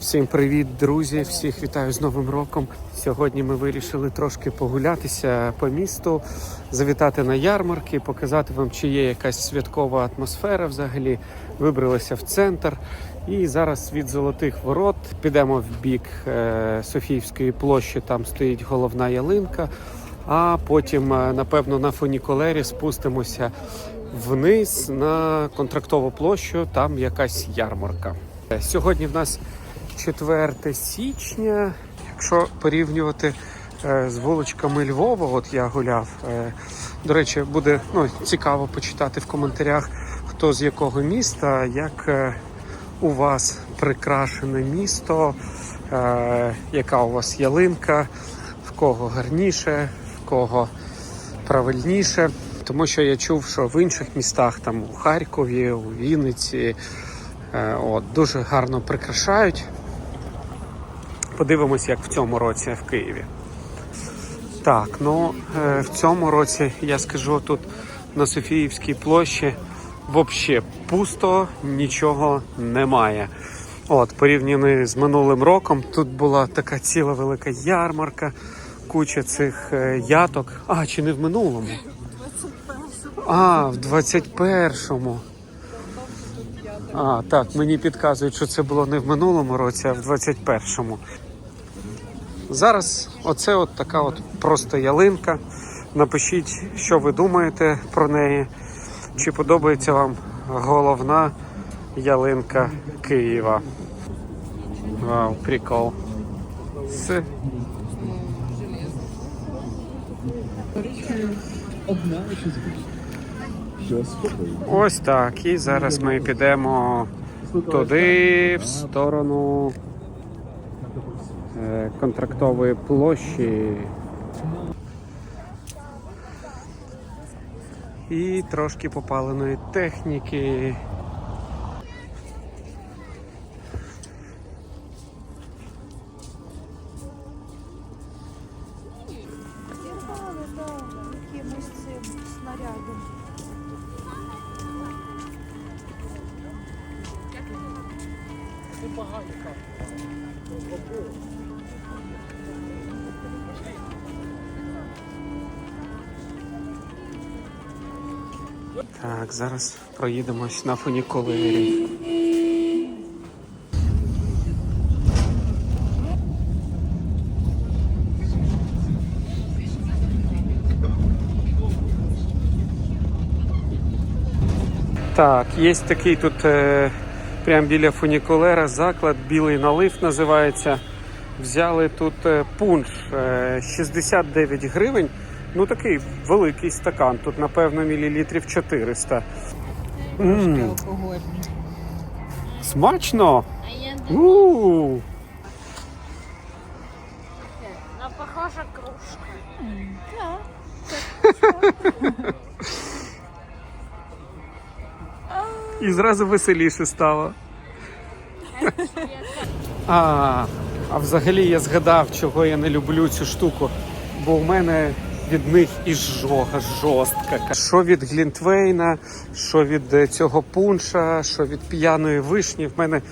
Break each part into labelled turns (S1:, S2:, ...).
S1: Всім привіт, друзі! Всіх вітаю з Новим роком. Сьогодні ми вирішили трошки погулятися по місту, завітати на ярмарки, показати вам, чи є якась святкова атмосфера взагалі. Вибралися в центр. І зараз від золотих ворот підемо в бік е, Софіївської площі. Там стоїть головна ялинка. А потім, е, напевно, на фунікулері спустимося вниз на контрактову площу. Там якась ярмарка. Сьогодні в нас 4 січня. Якщо порівнювати е, з вуличками Львова, от я гуляв. Е, до речі, буде ну, цікаво почитати в коментарях, хто з якого міста, як е, у вас прикрашене місто, яка у вас ялинка, в кого гарніше, в кого правильніше. Тому що я чув, що в інших містах, там у Харкові, у Вінниці, от, дуже гарно прикрашають. Подивимось, як в цьому році в Києві. Так, ну е, в цьому році я скажу тут на Софіївській площі взагалі пусто, нічого немає. От, порівняно з минулим роком, тут була така ціла велика ярмарка, куча цих е, яток. А, чи не в минулому? А, в 21-му. А, так, мені підказують, що це було не в минулому році, а в 21-му. Зараз оце от така от просто ялинка. Напишіть, що ви думаєте про неї. Чи подобається вам головна ялинка Києва? Вау, прикол.
S2: Спокійно.
S1: ось так. І зараз ми підемо туди, в сторону контрактової площі. І трошки попаленої техніки.
S3: Зірвали,
S1: Так, зараз проїдемось на фунікулері. Так, є такий тут е, прямо біля фунікулера заклад, білий налив називається. Взяли тут е, пунш е, 69 гривень. Ну такий великий стакан. Тут, напевно, мілілітрів 400. М,
S3: алкогольний.
S1: Смачно!
S4: А я не
S1: у
S4: Она похожа кружка.
S1: І зразу веселіше стало. А, а взагалі я згадав, чого я не люблю цю штуку. Бо в мене від них і жога жорстка. Що від Глінтвейна, що від е, цього пунша, що від п'яної вишні. В мене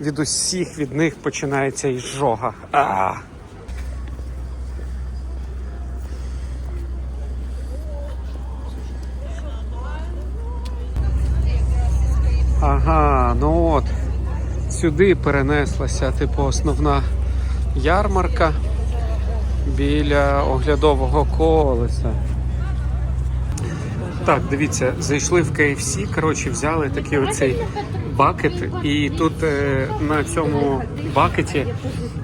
S1: від усіх від них починається іжога. А. Ага, ну от. Сюди перенеслася, типу, основна ярмарка біля оглядового колеса. Так, дивіться, зайшли в KFC, коротше, взяли такий оцей бакет, і тут е, на цьому бакеті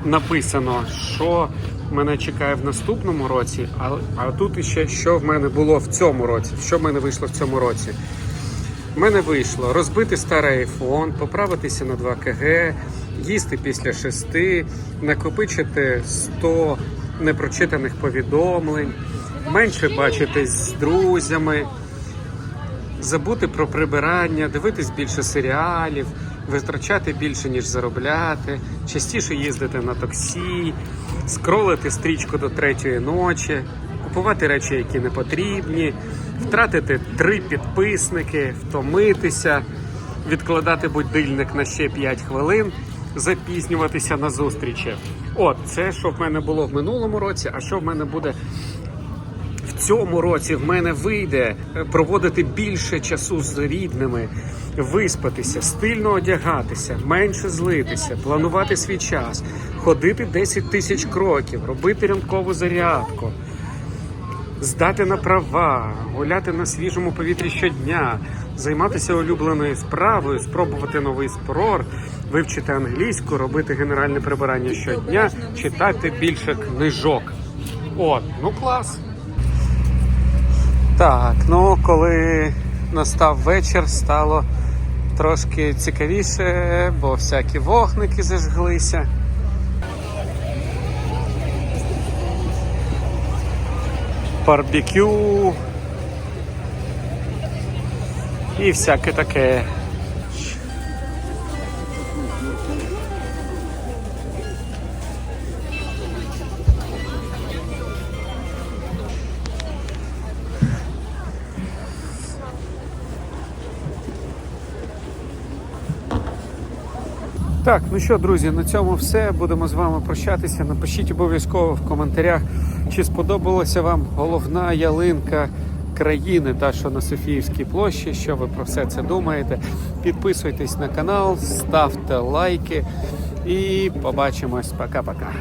S1: написано, що мене чекає в наступному році, а, а тут іще що в мене було в цьому році, що в мене вийшло в цьому році. У мене вийшло розбити старий айфон, поправитися на 2 кг, їсти після 6, накопичити 100 непрочитаних повідомлень, менше бачитись з друзями, забути про прибирання, дивитись більше серіалів, витрачати більше, ніж заробляти, частіше їздити на таксі, скролити стрічку до третьої ночі, купувати речі, які не потрібні, втратити три підписники, втомитися, відкладати будильник на ще 5 хвилин запізнюватися на зустрічі. От, це що в мене було в минулому році, а що в мене буде в цьому році в мене вийде е, проводити більше часу з рідними, виспатися, стильно одягатися, менше злитися, планувати свій час, ходити 10 тисяч кроків, робити ранкову зарядку, здати на права, гуляти на свіжому повітрі щодня, займатися улюбленою справою, спробувати новий спорор, вивчити англійську, робити генеральне прибирання щодня, читати більше книжок. От, ну клас. Так, ну коли настав вечір, стало трошки цікавіше, бо всякі вогники зажглися. Барбекю. І всяке таке. Так, ну що, друзі, на цьому все. Будемо з вами прощатися. Напишіть обов'язково в коментарях, чи сподобалася вам головна ялинка країни, та що на Софіївській площі. Що ви про все це думаєте? Підписуйтесь на канал, ставте лайки і побачимось. Пока-пока.